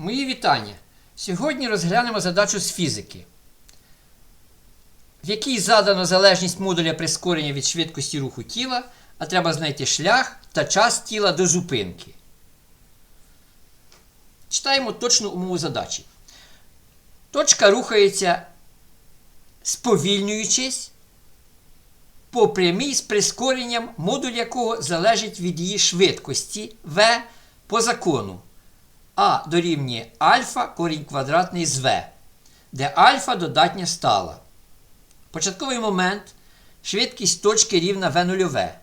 Мої вітання. Сьогодні розглянемо задачу з фізики, в якій задано залежність модуля прискорення від швидкості руху тіла, а треба знайти шлях та час тіла до зупинки. Читаємо точну умову задачі. Точка рухається, сповільнюючись по прямій з прискоренням, модуль якого залежить від її швидкості v по закону. А дорівнює альфа корінь квадратний з v, де альфа додатня стала. Початковий момент швидкість точки рівна v нульове.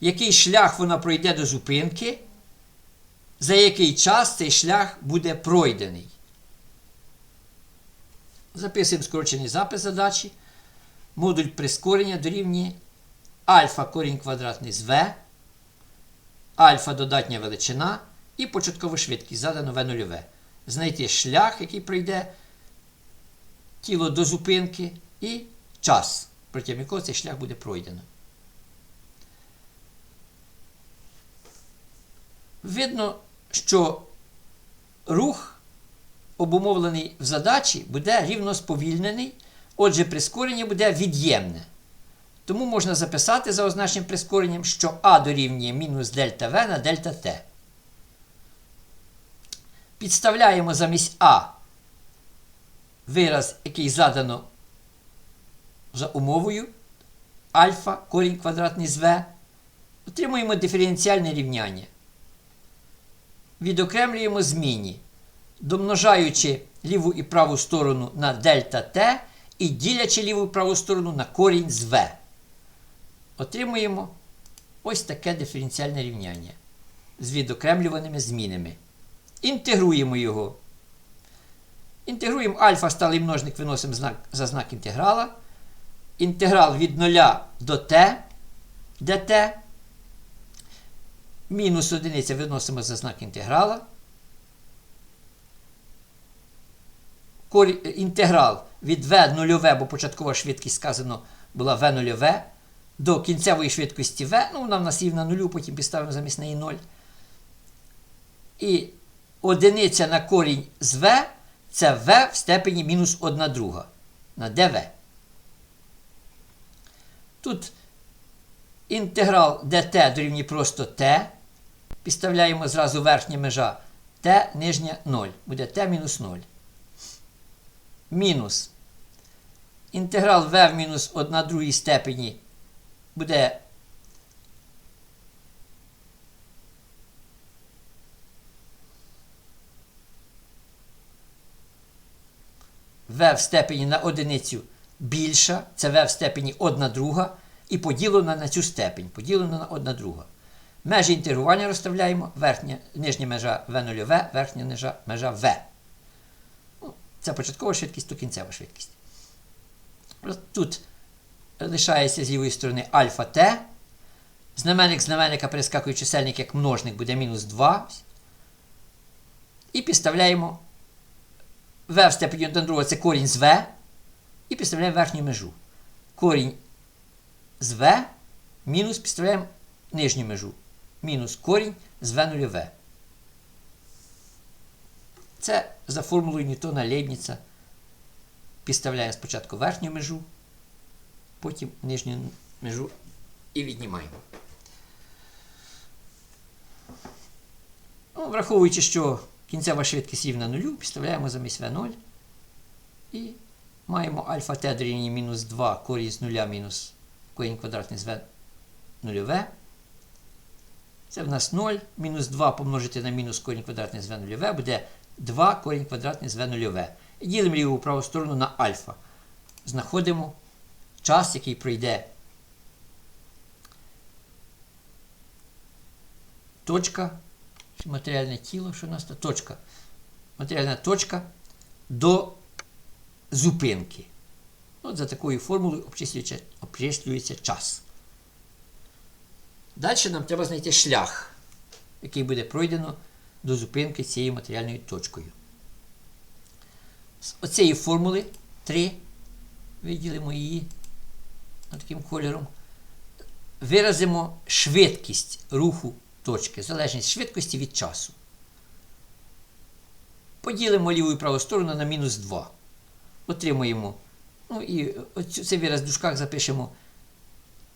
Який шлях вона пройде до зупинки, за який час цей шлях буде пройдений. Записуємо скорочений запис задачі. Модуль прискорення дорівнює альфа корінь квадратний з v, альфа додатня величина і початкова швидкість задано v нульове. Знайти шлях, який пройде тіло до зупинки, і час, протягом якого цей шлях буде пройдено. Видно, що рух, обумовлений в задачі, буде рівно сповільнений, отже, прискорення буде від'ємне. Тому можна записати за означенням прискоренням, що А дорівнює мінус дельта В на дельта Т. Підставляємо замість А вираз, який задано за умовою альфа корінь квадратний з В. Отримуємо диференціальне рівняння. Відокремлюємо змінні, домножаючи ліву і праву сторону на дельта Т і ділячи ліву і праву сторону на корінь з В. Отримуємо ось таке диференціальне рівняння з відокремлюваними змінами. Інтегруємо його. Інтегруємо альфа сталий множник, виносимо знак, за знак інтеграла. Інтеграл від 0 до t, де t. Мінус одиниця виносимо за знак інтеграла. Інтеграл від v нульове, бо початкова швидкість сказано була v нульове, до кінцевої швидкості v. Ну, вона в нас рівна нулю, потім підставимо замість неї 0. І одиниця на корінь з v це v в степені мінус 1 друга на dv. Тут інтеграл dt дорівнює просто t. Підставляємо зразу верхня межа t нижня 0. Буде t мінус 0. Мінус. Інтеграл v в мінус 1 другій степені буде v в степені на одиницю більша, це v в степені 1 друга, і поділено на цю степень, поділено на 1 друга. Межі інтегрування розставляємо, верхня, нижня межа v 0 верхня межа, межа v. Ну, Це початкова швидкість, то кінцева швидкість. Тут лишається з лівої сторони альфа t. Знаменник знаменника перескакує чисельник як множник буде мінус 2. І підставляємо v в степені 1 друга це корінь з v. І підставляємо верхню межу. Корінь з v мінус підставляємо нижню межу. Мінус корінь з v нульове. Це за формулою Ньютона Лейбніца. Підставляємо спочатку верхню межу, потім нижню межу і віднімаємо. Ну, враховуючи, що кінцева швидкість рівна нулю, підставляємо замість v0 і маємо альфа t дорівнює мінус 2 корінь з 0 мінус корінь квадратний з v нульове. Це в нас 0. Мінус 2 помножити на мінус корінь квадратний з v нульове буде 2 корінь квадратний з v нульове. І ділимо ліву праву сторону на альфа. Знаходимо час, який пройде точка, матеріальне тіло, що у нас? Точка. Матеріальна точка до зупинки. От за такою формулою обчислюється, обчислюється час. Далі нам треба знайти шлях, який буде пройдено до зупинки цією матеріальною точкою. З оцієї формули 3, виділимо її таким кольором, виразимо швидкість руху точки, залежність швидкості від часу. Поділимо ліву і праву сторону на мінус 2. Отримуємо. Ну і оцю- цей вираз в дужках запишемо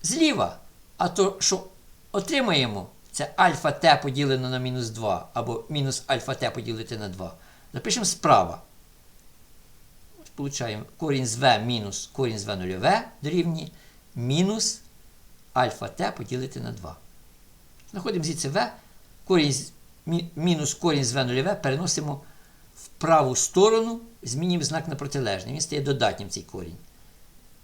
зліва. А то, що отримаємо, це альфа t поділено на мінус 2, або мінус альфа t поділити на 2. Запишемо справа. Получаємо корінь з v мінус корінь з v нульове дорівнює мінус альфа t поділити на 2. Знаходимо звідси v, корінь мі- мінус корінь з v нульове переносимо в праву сторону, змінюємо знак на протилежний. Він стає додатнім цей корінь.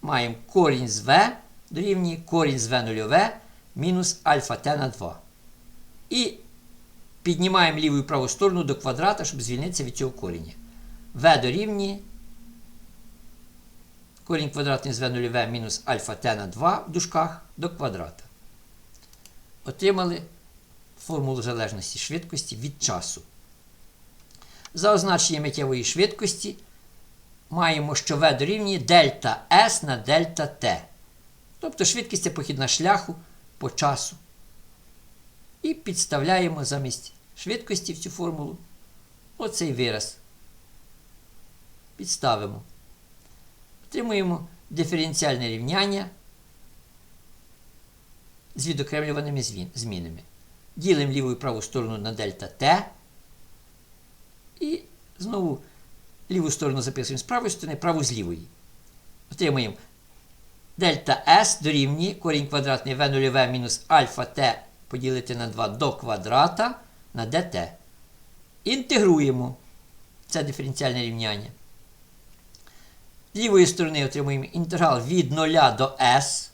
Маємо корінь з v дорівнює корінь з v нульове мінус альфа t на 2. І піднімаємо ліву і праву сторону до квадрата, щоб звільнитися від цього коріння. v дорівнює корінь квадратний з v нульове мінус альфа t на 2 в дужках до квадрата. Отримали формулу залежності швидкості від часу. За означенням миттєвої швидкості маємо, що v дорівнює дельта S на дельта t. Тобто швидкість це похідна шляху по часу. І підставляємо замість швидкості в цю формулу оцей вираз. Підставимо. Отримуємо диференціальне рівняння з відокремлюваними змінами. Ділимо ліву і праву сторону на дельта t. І знову ліву сторону записуємо з правої сторони, праву з лівої. Отримуємо дельта S дорівнює корінь квадратний v нульове мінус альфа t поділити на 2 до квадрата на dt. Інтегруємо це диференціальне рівняння. З лівої сторони отримуємо інтеграл від 0 до s,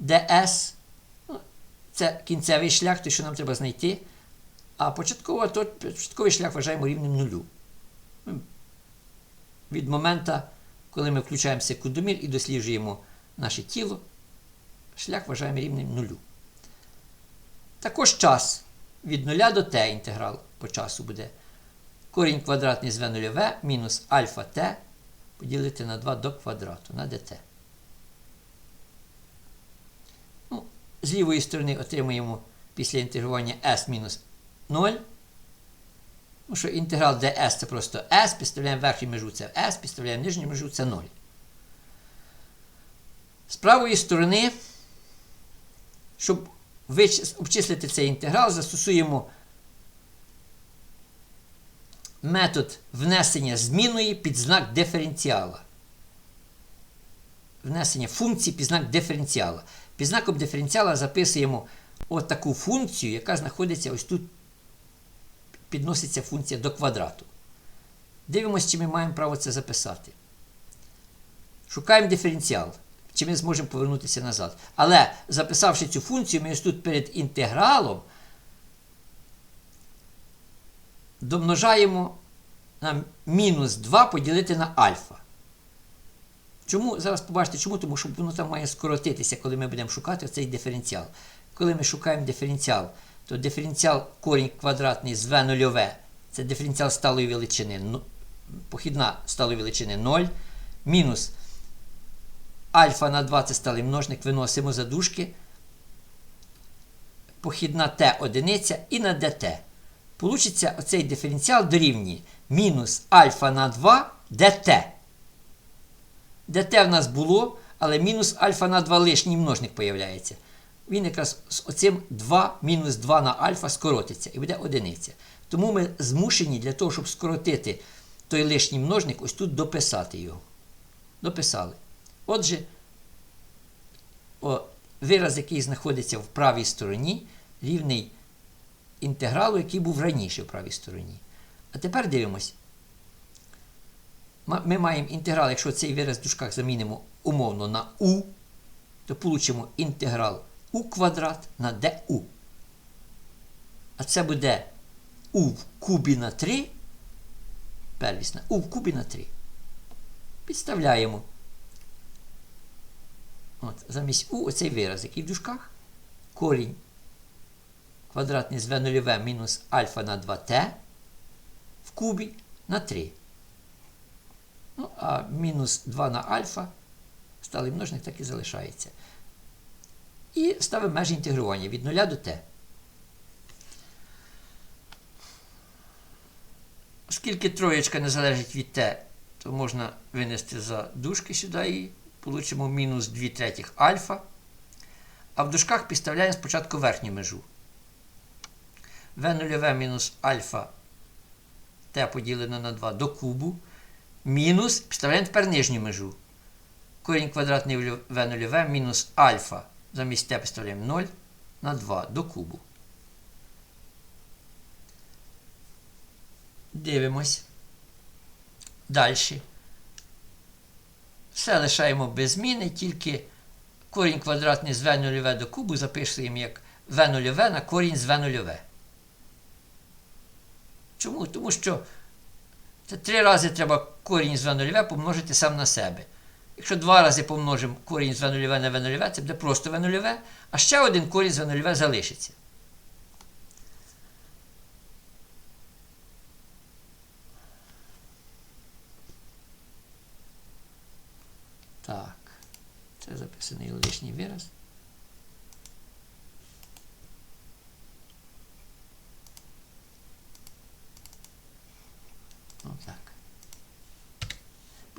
де s ну, це кінцевий шлях, той, що нам треба знайти. А початково, то, початковий шлях вважаємо рівнем нулю. Ну, Від моменту, коли ми включаємо секундомір і досліджуємо наше тіло, шлях вважаємо рівнем нулю. Також час від 0 до t інтеграл по часу буде корінь квадратний з v нульове мінус альфа t поділити на 2 до квадрату на dt. Ну, з лівої сторони отримуємо після інтегрування s мінус 0. Ну, що інтеграл ds це просто s, підставляємо верхню межу це s, підставляємо нижню межу це 0. З правої сторони, щоб обчислити цей інтеграл, застосуємо метод внесення змінної під знак диференціала. Внесення функції під знак диференціала. Під знаком диференціала записуємо отаку функцію, яка знаходиться ось тут, підноситься функція до квадрату. Дивимося, чи ми маємо право це записати. Шукаємо диференціал. Чи ми зможемо повернутися назад. Але записавши цю функцію, ми ось тут перед інтегралом домножаємо на мінус 2 поділити на альфа. Чому? Зараз побачите, чому? Тому що воно там має скоротитися, коли ми будемо шукати цей диференціал. Коли ми шукаємо диференціал, то диференціал корінь квадратний з v нульове це диференціал сталої величини, похідна сталої величини 0, мінус альфа на 2 це сталий множник, виносимо за дужки, похідна t одиниця і на dt. Получиться оцей диференціал дорівнює мінус альфа на 2 dt. Dt в нас було, але мінус альфа на 2 лишній множник появляється. Він якраз з оцим 2 мінус 2 на альфа скоротиться і буде одиниця. Тому ми змушені для того, щоб скоротити той лишній множник, ось тут дописати його. Дописали. Отже, о, вираз, який знаходиться в правій стороні, рівний інтегралу, який був раніше в правій стороні. А тепер дивимось. Ми маємо інтеграл, якщо цей вираз в дужках замінимо умовно на u, то получимо інтеграл u квадрат на du. А це буде u в кубі на 3. Первісна u в кубі на 3. Підставляємо. От, замість u оцей вираз, який в дужках. Корінь квадратний з v нульове мінус альфа на 2t в кубі на 3. Ну, а мінус 2 на альфа, сталий множник так і залишається. І ставимо межі інтегрування від 0 до t. Оскільки троєчка не залежить від t, то можна винести за дужки сюди і получимо мінус 2 третіх альфа. А в дужках підставляємо спочатку верхню межу. v0 мінус альфа t поділено на 2 до кубу. Мінус, підставляємо тепер нижню межу. Корінь квадратний v0 мінус альфа. Замість t підставляємо 0 на 2 до кубу. Дивимось. Далі. Все лишаємо без зміни, тільки корінь квадратний з v0 до кубу записуємо як v0 на корінь з v0. Чому? Тому що це три рази треба корінь з v0 помножити сам на себе. Якщо два рази помножимо корінь з v0 на v0, це буде просто v0, а ще один корінь з v0 залишиться. Так, це записаний лишній вираз.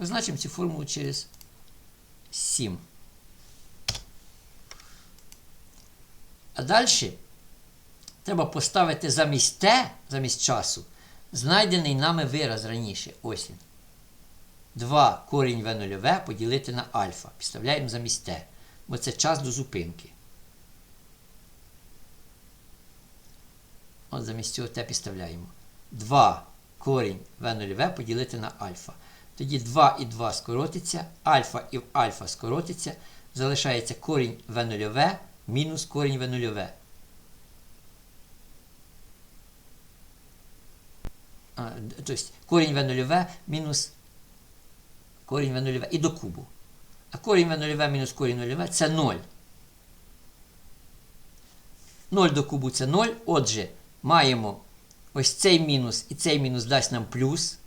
Позначимо цю формулу через 7. А далі треба поставити замість Т, замість часу, знайдений нами вираз раніше. Ось він. 2 корінь В0В поділити на альфа. Підставляємо замість Т. Бо це час до зупинки. От замість цього Т підставляємо. 2 корінь В0В поділити на альфа. Тоді 2 і 2 скоротиться, альфа і альфа скоротиться. Залишається корінь В0В мінус корінь В0В. Тобто корінь В0В мінус корінь В0 і до кубу. А корінь В0 мінус корінь 0 це 0. 0 до кубу це 0. Отже, маємо ось цей мінус і цей мінус дасть нам плюс.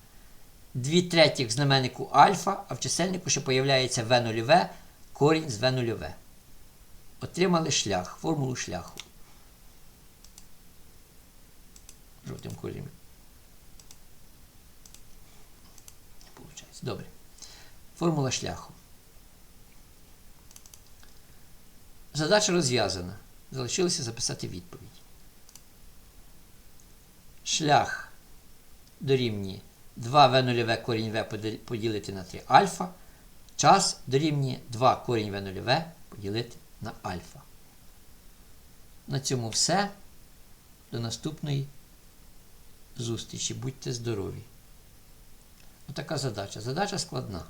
2 третіх знаменнику альфа, а в чисельнику ще появляється В0В, корінь з В0В. Отримали шлях, формулу шляху. Жовтим кольором. Получається. Добре. Формула шляху. Задача розв'язана. Залишилося записати відповідь. Шлях дорівнює 2 В0В корінь В поділити на 3 альфа. Час дорівнює 2 корінь В0В поділити на альфа. На цьому все. До наступної зустрічі. Будьте здорові! Отака задача. Задача складна.